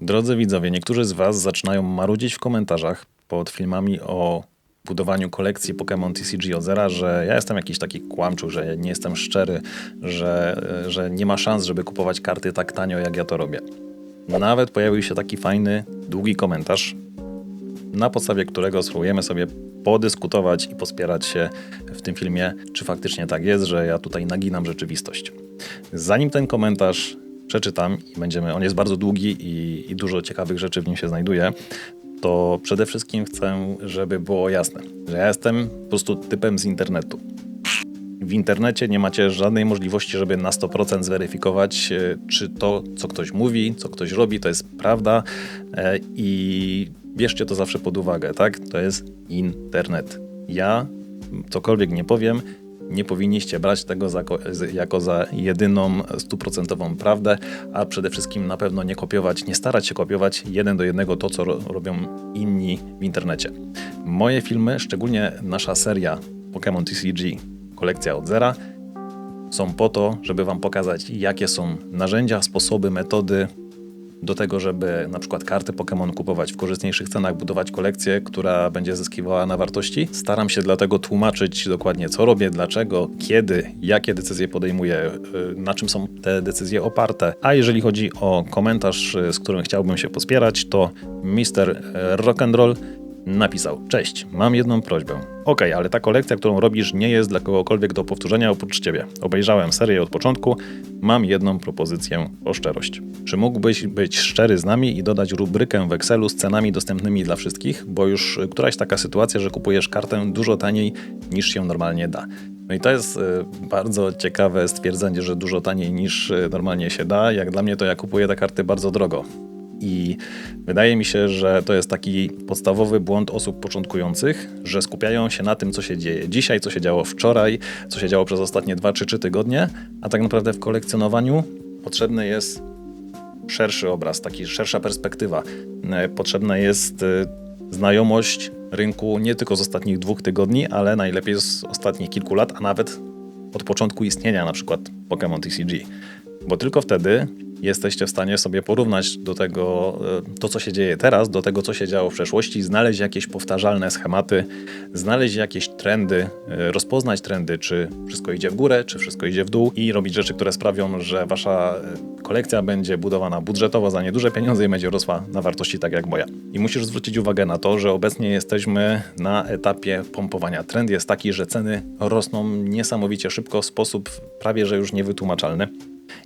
Drodzy widzowie, niektórzy z Was zaczynają marudzić w komentarzach pod filmami o budowaniu kolekcji Pokémon TCG od zera, że ja jestem jakiś taki kłamczu, że nie jestem szczery, że, że nie ma szans, żeby kupować karty tak tanio, jak ja to robię. Nawet pojawił się taki fajny, długi komentarz, na podstawie którego spróbujemy sobie podyskutować i pospierać się w tym filmie, czy faktycznie tak jest, że ja tutaj naginam rzeczywistość. Zanim ten komentarz przeczytam i będziemy, on jest bardzo długi i, i dużo ciekawych rzeczy w nim się znajduje, to przede wszystkim chcę, żeby było jasne, że ja jestem po prostu typem z internetu. W internecie nie macie żadnej możliwości, żeby na 100% zweryfikować, e, czy to, co ktoś mówi, co ktoś robi, to jest prawda e, i bierzcie to zawsze pod uwagę, tak? To jest internet. Ja cokolwiek nie powiem, nie powinniście brać tego za, jako za jedyną stuprocentową prawdę, a przede wszystkim na pewno nie kopiować, nie starać się kopiować jeden do jednego to, co ro robią inni w internecie. Moje filmy, szczególnie nasza seria Pokémon TCG, kolekcja od zera, są po to, żeby Wam pokazać, jakie są narzędzia, sposoby, metody, do tego, żeby na przykład karty Pokémon kupować w korzystniejszych cenach, budować kolekcję, która będzie zyskiwała na wartości. Staram się dlatego tłumaczyć dokładnie, co robię, dlaczego, kiedy, jakie decyzje podejmuję, y, na czym są te decyzje oparte. A jeżeli chodzi o komentarz, y, z którym chciałbym się pospierać, to Mr. Rock'n'Roll napisał: Cześć, mam jedną prośbę. Ok, ale ta kolekcja, którą robisz, nie jest dla kogokolwiek do powtórzenia oprócz ciebie. Obejrzałem serię od początku, mam jedną propozycję o szczerość. Czy mógłbyś być szczery z nami i dodać rubrykę w Excelu z cenami dostępnymi dla wszystkich? Bo już któraś taka sytuacja, że kupujesz kartę dużo taniej niż się normalnie da. No i to jest y, bardzo ciekawe stwierdzenie, że dużo taniej niż y, normalnie się da. Jak dla mnie to ja kupuję te karty bardzo drogo. I wydaje mi się, że to jest taki podstawowy błąd osób początkujących, że skupiają się na tym, co się dzieje dzisiaj, co się działo wczoraj, co się działo przez ostatnie 2 czy 3 tygodnie, a tak naprawdę w kolekcjonowaniu potrzebny jest szerszy obraz, taki szersza perspektywa. E, potrzebna jest e, znajomość rynku nie tylko z ostatnich dwóch tygodni, ale najlepiej z ostatnich kilku lat, a nawet od początku istnienia na przykład Pokémon TCG. Bo tylko wtedy jesteście w stanie sobie porównać do tego, e, to co się dzieje teraz, do tego, co się działo w przeszłości, znaleźć jakieś powtarzalne schematy, znaleźć jakieś trendy, e, rozpoznać trendy, czy wszystko idzie w górę, czy wszystko idzie w dół i robić rzeczy, które sprawią, że wasza e, kolekcja będzie budowana budżetowo za nieduże pieniądze i będzie rosła na wartości tak jak moja. I musisz zwrócić uwagę na to, że obecnie jesteśmy na etapie pompowania. Trend jest taki, że ceny rosną niesamowicie szybko w sposób prawie że już niewytłumaczalny.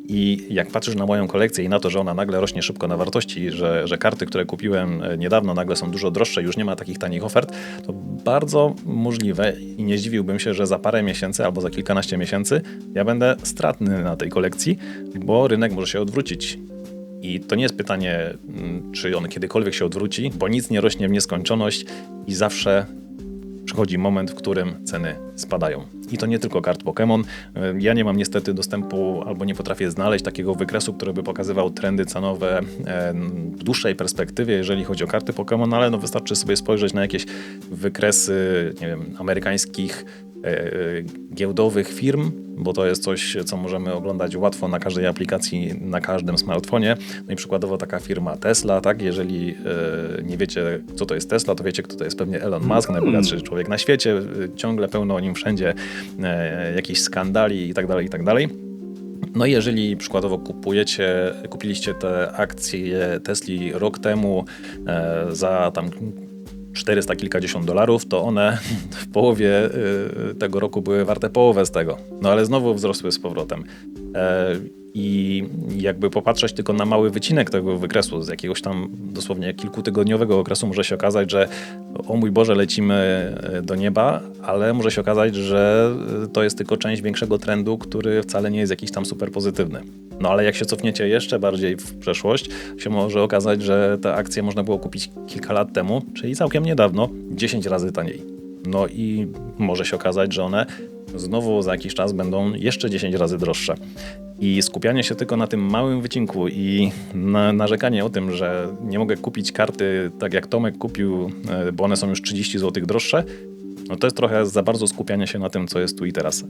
I jak patrzysz na moją kolekcję i na to, że ona nagle rośnie szybko na wartości, że, że karty, które kupiłem e, niedawno, nagle są dużo droższe, już nie ma takich tanich ofert, to bardzo możliwe i nie zdziwiłbym się, że za parę miesięcy albo za kilkanaście miesięcy ja będę stratny na tej kolekcji, bo rynek może się odwrócić. I to nie jest pytanie, mm, czy on kiedykolwiek się odwróci, bo nic nie rośnie w nieskończoność i zawsze przychodzi moment, w którym ceny spadają. I to nie tylko kart Pokémon. Ja nie mam niestety dostępu albo nie potrafię znaleźć takiego wykresu, który by pokazywał trendy cenowe w dłuższej perspektywie, jeżeli chodzi o karty Pokémon, ale no wystarczy sobie spojrzeć na jakieś wykresy, nie wiem, amerykańskich E, giełdowych firm, bo to jest coś, co możemy oglądać łatwo na każdej aplikacji, na każdym smartfonie. No i przykładowo taka firma Tesla, tak? Jeżeli e, nie wiecie, co to jest Tesla, to wiecie, kto to jest pewnie Elon Musk, mm. najbogatszy człowiek na świecie, e, ciągle pełno o nim wszędzie jakichś skandali i tak dalej, i tak dalej. No i jeżeli przykładowo kupujecie, kupiliście te akcje Tesli rok temu e, za tam 400 kilkadziesiąt dolarów, to one w połowie y, tego roku były warte połowę z tego. No ale znowu wzrosły z powrotem. I jakby popatrzeć tylko na mały wycinek tego wykresu, z jakiegoś tam dosłownie kilkutygodniowego okresu, może się okazać, że o mój Boże, lecimy e, do nieba, ale może się okazać, że e, to jest tylko część większego trendu, który wcale nie jest jakiś tam super pozytywny. No ale jak się cofniecie jeszcze bardziej w przeszłość, się może okazać, że te akcje można było kupić kilka lat temu, czyli całkiem niedawno, 10 razy taniej. No i może się okazać, że one znowu za jakiś czas będą jeszcze 10 razy droższe. I skupianie się tylko na tym małym wycinku i na, narzekanie o tym, że nie mogę kupić karty tak jak Tomek kupił, e, bo one są już 30 zł droższe, no to jest trochę za bardzo skupianie się na tym, co jest tu i teraz.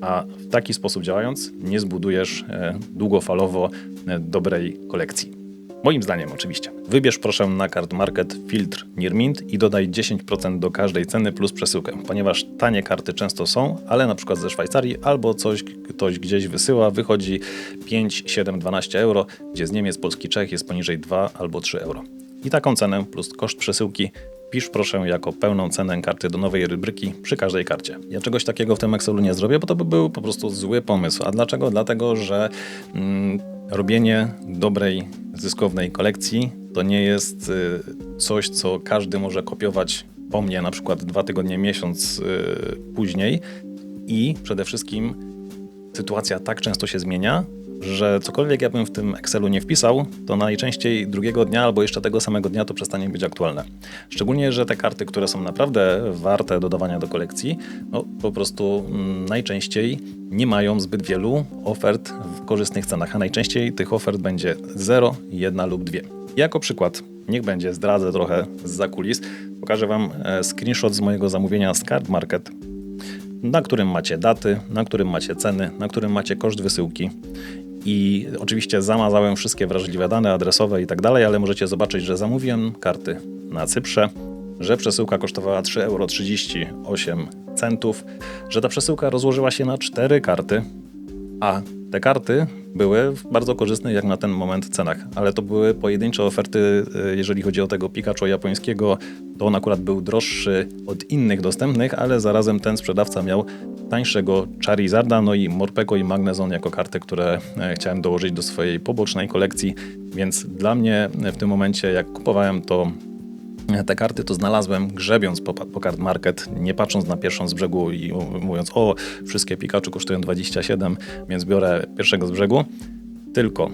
A w taki sposób działając, nie zbudujesz e, długofalowo e, dobrej kolekcji. Moim zdaniem oczywiście. Wybierz proszę na Card Market filtr Near Mint i dodaj 10% do każdej ceny plus przesyłkę, ponieważ tanie karty często są, ale na przykład ze Szwajcarii albo coś ktoś gdzieś wysyła, wychodzi 5, 7, 12 euro, gdzie z Niemiec, Polski, Czech jest poniżej 2 albo 3 euro. I taką cenę plus koszt przesyłki pisz proszę jako pełną cenę karty do nowej rubryki przy każdej karcie. Ja czegoś takiego w tym Excelu nie zrobię, bo to by był po prostu zły pomysł. A dlaczego? Dlatego, że mm, robienie dobrej, zyskownej kolekcji to nie jest y, coś, co każdy może kopiować po mnie na przykład dwa tygodnie, miesiąc y, później. I przede wszystkim sytuacja tak często się zmienia, że cokolwiek ja bym w tym Excelu nie wpisał, to najczęściej drugiego dnia albo jeszcze tego samego dnia to przestanie być aktualne. Szczególnie, że te karty, które są naprawdę warte dodawania do kolekcji, no po prostu mm, najczęściej nie mają zbyt wielu ofert w korzystnych cenach, a najczęściej tych ofert będzie 0, 1 lub 2. Jako przykład, niech będzie, zdradzę trochę z zakulis, pokażę Wam e, screenshot z mojego zamówienia z Card Market na którym macie daty, na którym macie ceny, na którym macie koszt wysyłki. I oczywiście zamazałem wszystkie wrażliwe dane adresowe i tak dalej, ale możecie zobaczyć, że zamówiłem karty na Cyprze, że przesyłka kosztowała 3,38 euro, że ta przesyłka rozłożyła się na 4 karty, a te karty były w bardzo korzystnych jak na ten moment cenach, ale to były pojedyncze oferty, y, jeżeli chodzi o tego Pikachu japońskiego, to on akurat był droższy od innych dostępnych, ale zarazem ten sprzedawca miał tańszego Charizarda, no i Morpeko i Magnezon jako karty, które e, chciałem dołożyć do swojej pobocznej kolekcji, więc dla mnie w tym momencie jak kupowałem to te karty to znalazłem grzebiąc po, po card market, nie patrząc na pierwszą z brzegu i mówiąc, o, wszystkie Pikachu kosztują 27, więc biorę pierwszego z brzegu. Tylko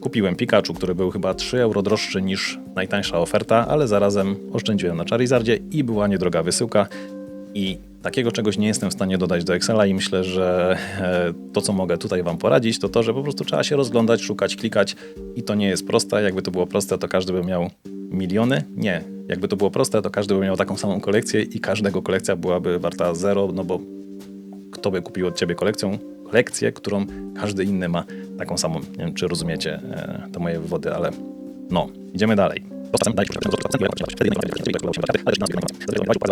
kupiłem Pikachu, który był chyba 3 euro droższy niż najtańsza oferta, ale zarazem oszczędziłem na Charizardzie i była niedroga wysyłka. I takiego czegoś nie jestem w stanie dodać do Excela i myślę, że e, to, co mogę tutaj Wam poradzić, to to, że po prostu trzeba się rozglądać, szukać, klikać i to nie jest proste. Jakby to było proste, to każdy by miał miliony? Nie. Jakby to było proste, to każdy by miał taką samą kolekcję i każdego kolekcja byłaby warta zero, no bo kto by kupił od ciebie kolekcję, kolekcję, którą każdy inny ma taką samą. Nie wiem, czy rozumiecie e, te moje wywody, ale no, idziemy dalej.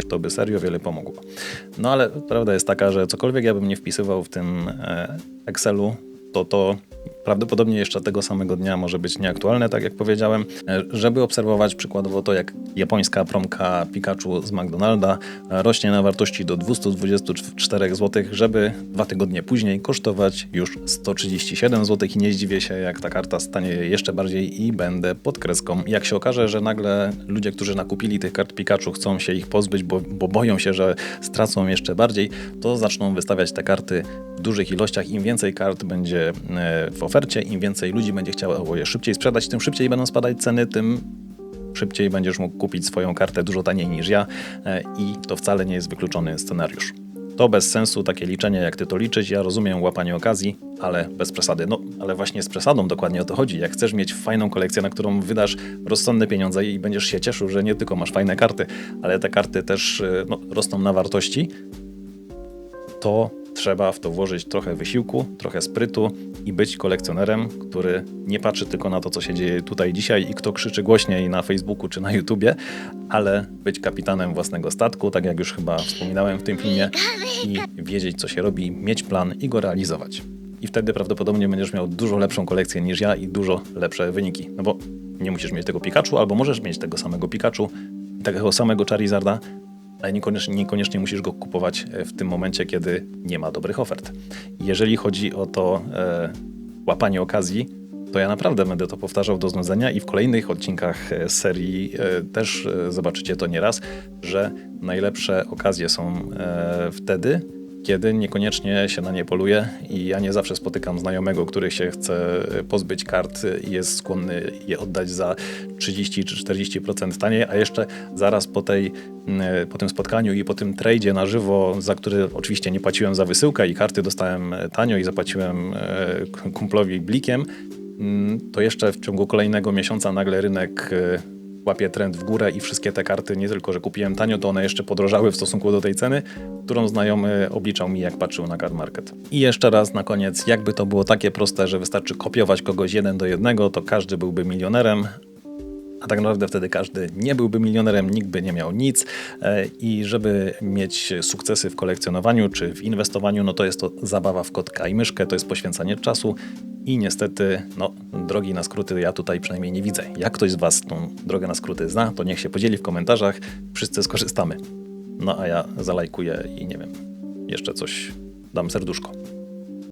To by serio wiele pomogło. No ale prawda jest taka, że cokolwiek ja bym nie wpisywał w tym e, Excelu, to to prawdopodobnie jeszcze tego samego dnia może być nieaktualne, tak jak powiedziałem, e, żeby obserwować przykładowo to, jak japońska promka Pikachu z McDonalda e, rośnie na wartości do 224 zł, żeby dwa tygodnie później kosztować już 137 zł i nie zdziwię się, jak ta karta stanie jeszcze bardziej i będę pod kreską. Jak się okaże, że nagle ludzie, którzy nakupili tych kart Pikachu chcą się ich pozbyć, bo, bo boją się, że stracą jeszcze bardziej, to zaczną wystawiać te karty w dużych ilościach. Im więcej kart będzie e, w ofercie, im więcej ludzi będzie chciało je szybciej sprzedać, tym szybciej będą spadać ceny, tym szybciej będziesz mógł kupić swoją kartę dużo taniej niż ja e, i to wcale nie jest wykluczony scenariusz. To bez sensu takie liczenie, jak ty to liczyć. Ja rozumiem łapanie okazji, ale bez przesady. No, ale właśnie z przesadą dokładnie o to chodzi. Jak chcesz mieć fajną kolekcję, na którą wydasz rozsądne pieniądze i będziesz się cieszył, że nie tylko masz fajne karty, ale te karty też e, no, rosną na wartości, to trzeba w to włożyć trochę wysiłku, trochę sprytu i być kolekcjonerem, który nie patrzy tylko na to, co się dzieje tutaj dzisiaj i kto krzyczy głośniej na Facebooku czy na YouTubie, ale być kapitanem własnego statku, tak jak już chyba wspominałem w tym filmie, i wiedzieć, co się robi, mieć plan i go realizować. I wtedy prawdopodobnie będziesz miał dużo lepszą kolekcję niż ja i dużo lepsze wyniki. No bo nie musisz mieć tego Pikachu, albo możesz mieć tego samego Pikachu, tego samego Charizarda, ale niekoniecznie, niekoniecznie musisz go kupować e, w tym momencie, kiedy nie ma dobrych ofert. Jeżeli chodzi o to e, łapanie okazji, to ja naprawdę będę to powtarzał do znudzenia i w kolejnych odcinkach e, serii e, też e, zobaczycie to nieraz, że najlepsze okazje są wtedy, kiedy niekoniecznie się na nie poluje i ja nie zawsze spotykam znajomego, który się chce pozbyć kart i jest skłonny je oddać za 30 czy 40% taniej, a jeszcze zaraz po, tej, mm, po tym spotkaniu i po tym tradzie na żywo, za który oczywiście nie płaciłem za wysyłkę i karty dostałem tanio i zapłaciłem e, kumplowi blikiem, mm, to jeszcze w ciągu kolejnego miesiąca nagle rynek e, łapie trend w górę i wszystkie te karty nie tylko, że kupiłem tanio, to one jeszcze podrożały w stosunku do tej ceny, którą znajomy obliczał mi, jak patrzył na card market. I jeszcze raz na koniec, jakby to było takie proste, że wystarczy kopiować kogoś jeden do jednego, to każdy byłby milionerem, a tak naprawdę wtedy każdy nie byłby milionerem, nikt by nie miał nic e, i żeby mieć sukcesy w kolekcjonowaniu czy w inwestowaniu, no to jest to zabawa w kotka i myszkę, to jest poświęcanie czasu i niestety, no, drogi na skróty ja tutaj przynajmniej nie widzę. Jak ktoś z Was tą drogę na skróty zna, to niech się podzieli w komentarzach, wszyscy skorzystamy. No a ja zalajkuję i nie wiem, jeszcze coś dam serduszko.